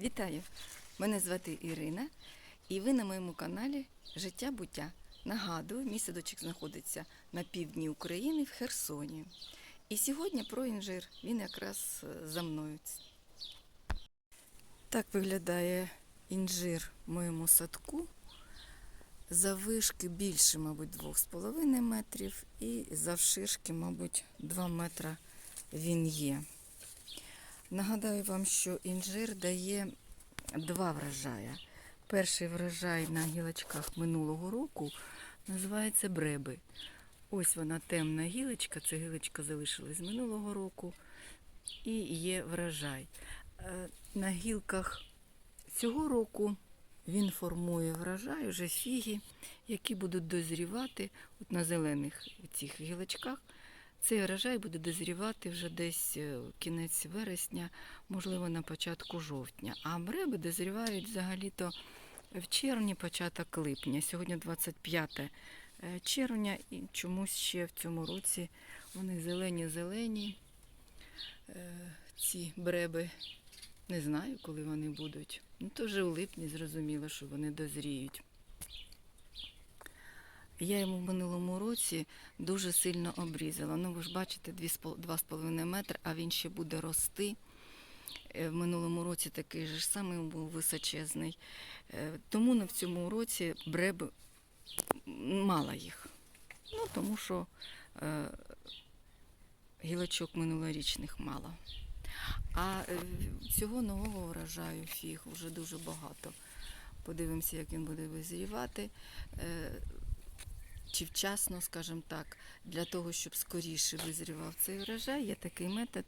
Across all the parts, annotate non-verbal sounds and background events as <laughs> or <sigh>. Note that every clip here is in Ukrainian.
Вітаю! Мене звати Ірина, і ви на моєму каналі Життя буття. Нагадую, мій садочок знаходиться на півдні України в Херсоні. І сьогодні про інжир. Він якраз е, за мною. Так виглядає інжир в моєму садку. Завишки більше, мабуть, 2,5 метрів, і завширшки, мабуть, 2 метра він є. Нагадаю вам, що інжир дає два врожая. Перший врожай на гілочках минулого року називається бреби. Ось вона темна гілочка, це гілочка залишилась минулого року. І є врожай. Е, На гілках цього року він формує врожай, вже фіги, які будуть дозрівати от на зелених цих гілочках. Цей врожай буде дозрівати вже десь е, кінець вересня, можливо, на початку жовтня. А бреби дозрівають взагалі-то в червні, початок липня. Сьогодні 25 е, червня, і чомусь ще в цьому році вони зелені-зелені. Е, Ці бреби. Не знаю, коли вони будуть. Ну, то вже у липні зрозуміло, що вони дозріють. Я йому в минулому році дуже сильно обрізала. Ну, ви ж бачите, 2,5 метри, а він ще буде рости. Е, В минулому році такий же самий був височезний. Е, Тому на в цьому році бреби мало їх. Ну, тому що е, гілочок минулорічних мало. А е, цього нового врожаю фіг вже дуже багато. Подивимося, як він буде визрівати. Е, чи вчасно, скажімо так, для того, щоб скоріше визрівав цей врожай, є такий метод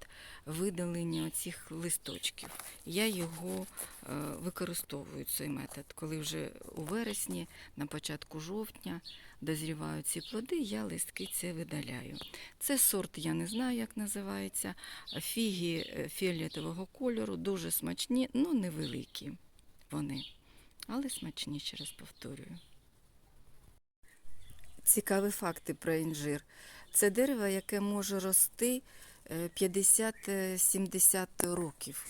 видалення цих листочків. Я його е, використовую, цей метод, коли вже у вересні, на початку жовтня дозрівають ці плоди, я листки це видаляю. Це сорт, я не знаю, як називається. Фіги е, фіолетового кольору, дуже смачні, ну невеликі вони, але смачні, ще раз повторюю. Цікаві факти про інжир. Це дерево, яке може рости е, 50-70 років.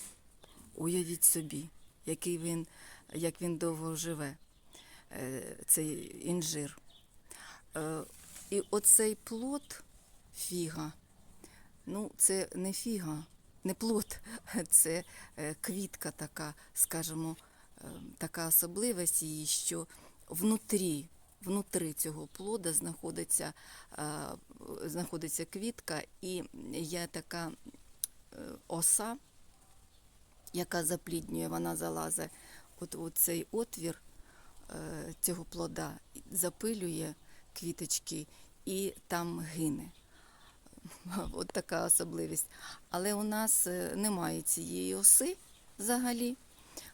Уявіть собі, який він, як він довго живе, е, цей інжир. Е, І оцей плод фіга, ну, це не фіга, не плод, <laughs> це е, квітка така, скажімо, е, така особливість її, що внутрі внутри цього плода знаходиться, е, знаходиться квітка, і є така е, оса, яка запліднює, вона залазить от цей отвір е, цього плода, запилює квіточки і там гине. <laughs> От така особливість. Але у нас немає цієї оси взагалі.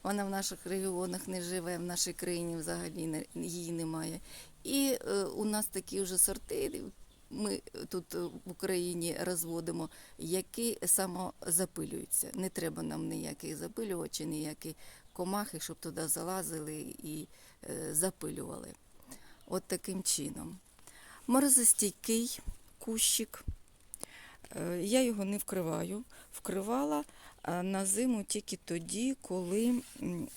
Вона в наших регіонах не живе, в нашій країні взагалі її немає. І е, у нас такі вже сорти, ми тут е, в Україні розводимо, які самозапилюються. Не треба нам ніяких запилювачів, ніякі комахи, щоб туди залазили і е, запилювали. От таким чином. Морозостійкий кущик. Я його не вкриваю. Вкривала на зиму тільки тоді, коли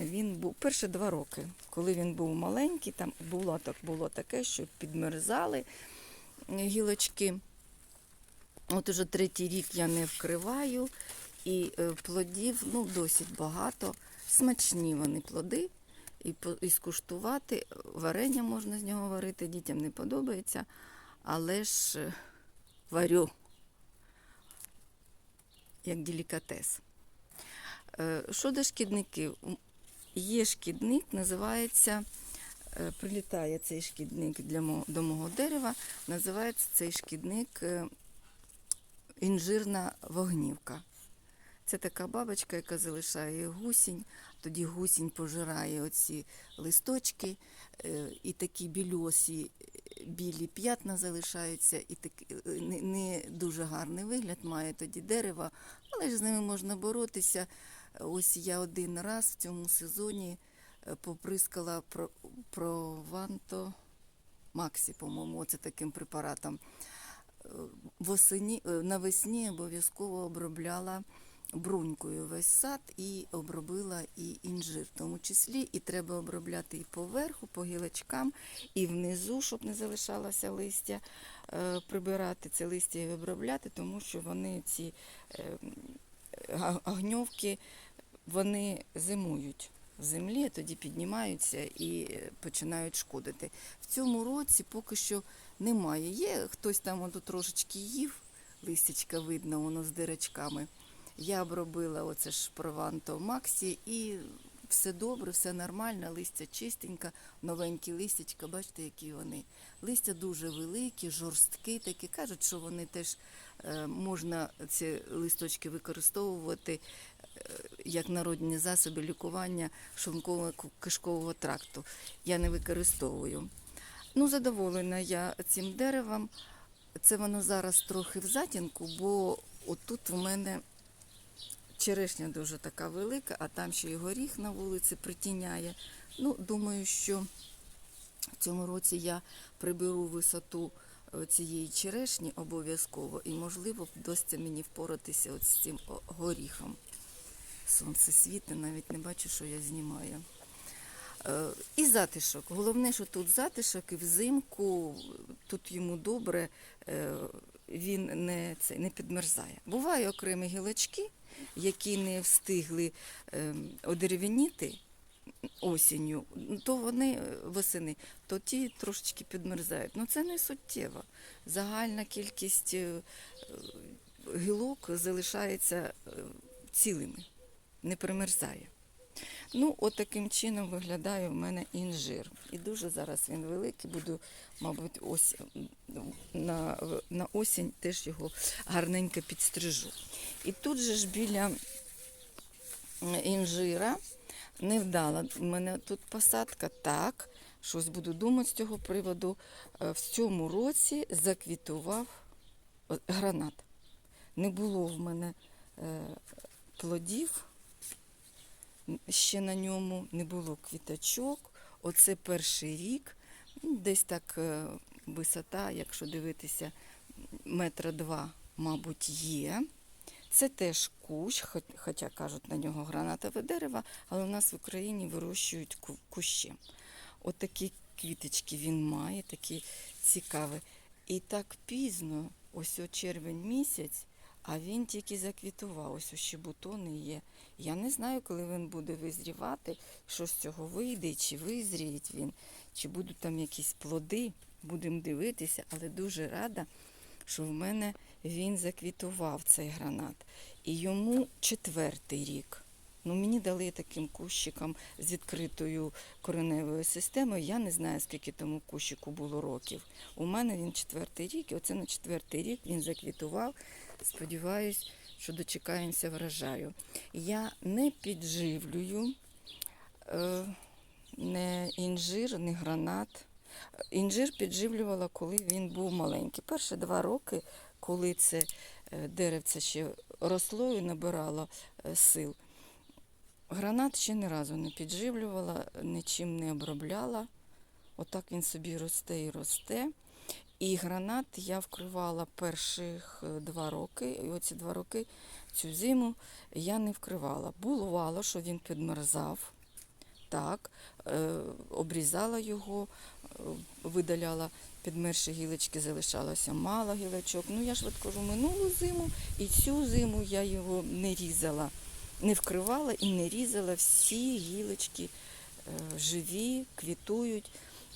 він був перші два роки, коли він був маленький, там було, так, було таке, що підмерзали гілочки. От уже третій рік я не вкриваю, і е, плодів ну, досить багато. Смачні вони плоди. І, і скуштувати варення можна з нього варити, дітям не подобається, але ж е, варю як делікатес. Е, Щодо шкідників, є шкідник, називається, е, прилітає цей шкідник для мого, до мого дерева, називається цей шкідник е, інжирна вогнівка. Це така бабочка, яка залишає гусінь, тоді гусінь пожирає оці листочки, і такі білосі, білі п'ятна залишаються, і так, не, не дуже гарний вигляд має тоді дерево, але ж з ними можна боротися. Ось я один раз в цьому сезоні е, поприскала про, прованто Максі, по-моєму, це таким препаратом. Е, Восені, е, навесні обов'язково обробляла брунькою весь сад і обробила і інжир, в тому числі, і треба обробляти і поверху, по гілочкам, і внизу, щоб не залишалося листя, прибирати це листя і обробляти, тому що вони ці огньовки, вони зимують в землі, тоді піднімаються і е, починають шкодити. В цьому році поки що немає. Є хтось там ото трошечки їв, листячка видно, воно з дирочками. Я обробила оце ж прованто Максі і все добре, все нормально, листя чистеньке, новенькі листячка, бачите, які вони. Листя дуже великі, жорсткі такі. Кажуть, що вони теж е, можна ці листочки використовувати е, як народні засоби лікування шлунково-кишкового тракту. Я не використовую. Ну, задоволена я цим деревом. Це воно зараз трохи в затінку, бо отут у мене черешня дуже така велика, а там ще й горіх на вулиці притіняє. Ну, думаю, що в цьому році я приберу висоту е, цієї черешні обов'язково, і, можливо, вдасться мені впоратися от з цим горіхом. Сонце світить, навіть не бачу, що я знімаю. Е, І затишок. Головне, що тут затишок, і взимку тут йому добре, е, він не, це, не підмерзає. Буває окремі гілочки, які не встигли е, одерев'яніти осінню, то вони е, восени, то ті трошечки підмерзають. Ну це не суттєво. Загальна кількість е, е, гілок залишається цілими, не примерзає. Ну, от таким чином виглядає в мене інжир. І дуже зараз він великий, буду, мабуть, ось на, на осінь теж його гарненько підстрижу. І тут же ж біля інжира невдала. У мене тут посадка так. Щось буду думати з цього приводу. Е, В цьому році заквітував гранат. Не було в мене е, плодів ще на ньому не було квіточок. Оце перший рік. Ну, Десь так е, висота, якщо дивитися, метра два, мабуть, є. Це теж кущ, хоча кажуть на нього гранатове дерево, але у нас в Україні вирощують ку- кущі. От квіточки він має, такі цікаві. І так пізно, ось о червень місяць, а він тільки заквітував. Ось ще бутони є. Я не знаю, коли він буде визрівати, що з цього вийде, чи визріє він, чи будуть там якісь плоди. Будемо дивитися, але дуже рада, що в мене він заквітував цей гранат. І йому четвертий рік. Ну, мені дали таким кущиком з відкритою кореневою системою. Я не знаю, скільки тому кущику було років. У мене він четвертий рік, і оце на четвертий рік він заквітував. Сподіваюсь, що дочекаємося врожаю. Я не підживлюю е, не інжир, не гранат. Інжир підживлювала, коли він був маленький. Перші два роки, коли це е, деревце ще росло і набирало е, сил. Гранат ще ні разу не підживлювала, нічим не обробляла. Отак він собі росте і росте. І гранат я вкривала перших е, два роки. І оці два роки цю зиму я не вкривала. Бувало, що він підмерзав. Так, е, обрізала його, е, видаляла підмерші гілочки, залишалося мало гілочок. Ну я ж кажу, минулу зиму і цю зиму я його не різала, не вкривала і не різала. Всі гілочки живі, квітують.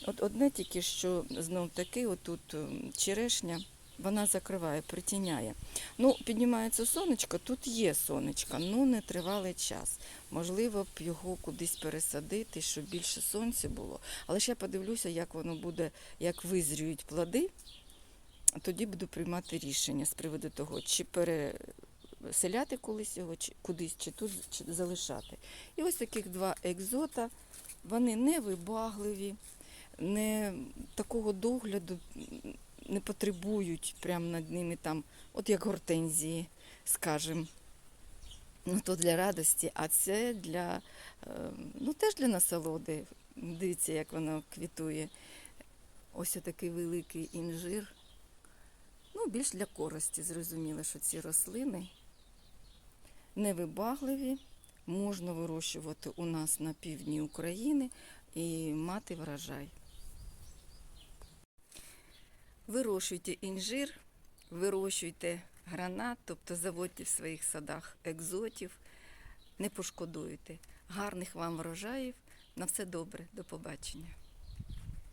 От одне тільки, що знов таки, отут ем, черешня, вона закриває, притіняє. Ну, піднімається сонечко, тут є сонечко, ну не тривалий час. Можливо, б його кудись пересадити, щоб більше сонця було. Але ще подивлюся, як воно буде, як визріють плоди. Тоді буду приймати рішення з приводу того, чи переселяти колись його, чи кудись, чи тут чи залишати. І ось таких два екзота, вони не вибагливі, не такого догляду не потребують прямо над ними там, от як гортензії, скажімо. Ну, то для радості, а це для, е, ну, теж для насолоди. Дивіться, як воно квітує. Ось такий великий інжир. Ну, більш для користі, зрозуміло, що ці рослини невибагливі, можна вирощувати у нас на півдні України і мати врожай. Вирощуйте інжир, вирощуйте гранат, тобто заводьте в своїх садах екзотів, не пошкодуйте. Гарних вам врожаїв. На все добре, до побачення.